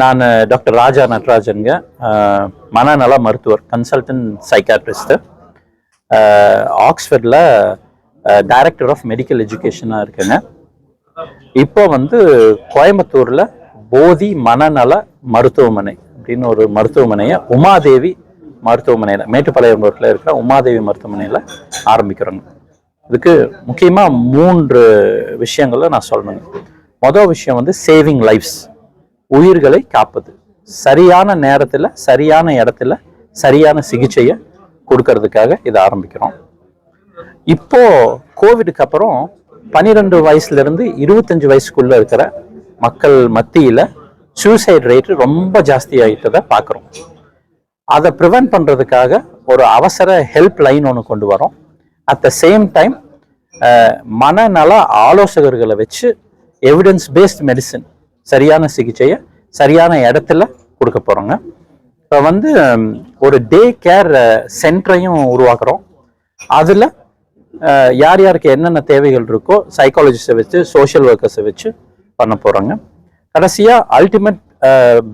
நான் டாக்டர் ராஜா நட்ராஜனுங்க. மனநல மருத்துவர் கன்சல்டன்ட் சைக்காட்ரிஸ்ட்டு ஆக்ஸ்ஃபர்டில் டைரக்டர் ஆஃப் மெடிக்கல் எஜுகேஷனாக இருக்கேங்க. இப்போ வந்து கோயம்புத்தூரில் போதி மனநல மருத்துவமனை அப்படின்னு ஒரு மருத்துவமனையை உமாதேவி மருத்துவமனையில் மேட்டுப்பாளையம் ரோட்டில் இருக்கிற உமாதேவி மருத்துவமனையில் ஆரம்பிக்கிறோங்க. இதுக்கு முக்கியமாக மூன்று விஷயங்களை நான் சொல்லணுங்க. மொதல் விஷயம் வந்து சேவிங் லைஃப்ஸ் உயிர்களை காப்பது. சரியான நேரத்தில் சரியான இடத்துல சரியான சிகிச்சையை கொடுக்கறதுக்காக இதை ஆரம்பிக்கிறோம். இப்போ கோவிடுக்கு அப்புறம் பன்னிரெண்டு வயசுலேருந்து இருபத்தஞ்சு வயசுக்குள்ளே இருக்கிற மக்கள் மத்தியில் சூசைட் ரேட்டு ரொம்ப ஜாஸ்தியாகிட்டதை பார்க்குறோம் அதை ப்ரிவென்ட் பண்ணுறதுக்காக ஒரு அவசர ஹெல்ப் லைன் ஒன்று கொண்டு வரோம். அட் த சேம் டைம் மனநல ஆலோசகர்களை வச்சு எவிடன்ஸ் பேஸ்ட் மெடிசன் சரியான சிகிச்சையை சரியான இடத்துல கொடுக்க போகிறோங்க இப்போ வந்து ஒரு டே கேர் சென்டரையும் உருவாக்குறோம். அதில் யார் யாருக்கு என்னென்ன தேவைகள் இருக்கோ சைக்காலஜிஸ்ட்டை வச்சு சோஷியல் ஒர்க்கர்ஸை வச்சு பண்ண போகிறாங்க கடைசியாக அல்டிமேட்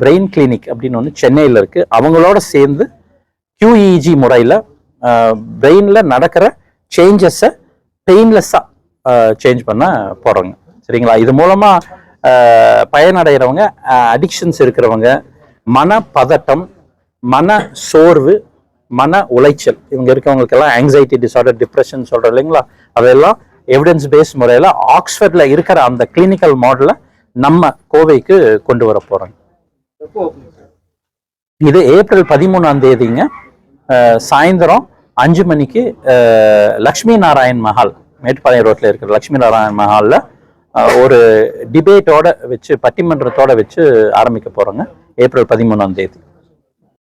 பிரெயின் கிளினிக் அப்படின்னு ஒன்று சென்னையில் இருக்குது அவங்களோட சேர்ந்து கியூஇஜி முறையில் பிரெயினில் நடக்கிற சேஞ்சஸை பெயின்லெஸ்ஸாக சேஞ்ச் பண்ண போகிறோங்க சரிங்களா? இது மூலமாக பயனடைகிறவங்க அடிக்ஷன்ஸ் இருக்கிறவங்க மன பதட்டம் மன சோர்வு மன உளைச்சல் இவங்க இருக்கவங்களுக்கெல்லாம் ஆங்ஸைட்டி டிசார்டர் டிப்ரெஷன் சொல்கிறோம் இல்லைங்களா? அதெல்லாம் எவிடன்ஸ் பேஸ் முறையில் ஆக்ஸ்ஃபர்டில் இருக்கிற அந்த கிளினிக்கல் மாடலை நம்ம கோவைக்கு கொண்டு வர போகிறோங்க இது ஏப்ரல் பதிமூணாம் தேதிங்க. சாயந்தரம் அஞ்சு மணிக்கு லக்ஷ்மி நாராயண் மஹால் மேட்டுப்பாளையம் ரோட்டில் இருக்கிற லக்ஷ்மி நாராயண் மஹாலில் ஒரு டிபேட்டோட வச்சு பட்டிமன்றத்தோட வச்சு ஆரம்பிக்க போறோங்க. ஏப்ரல் பதிமூணாம் தேதி.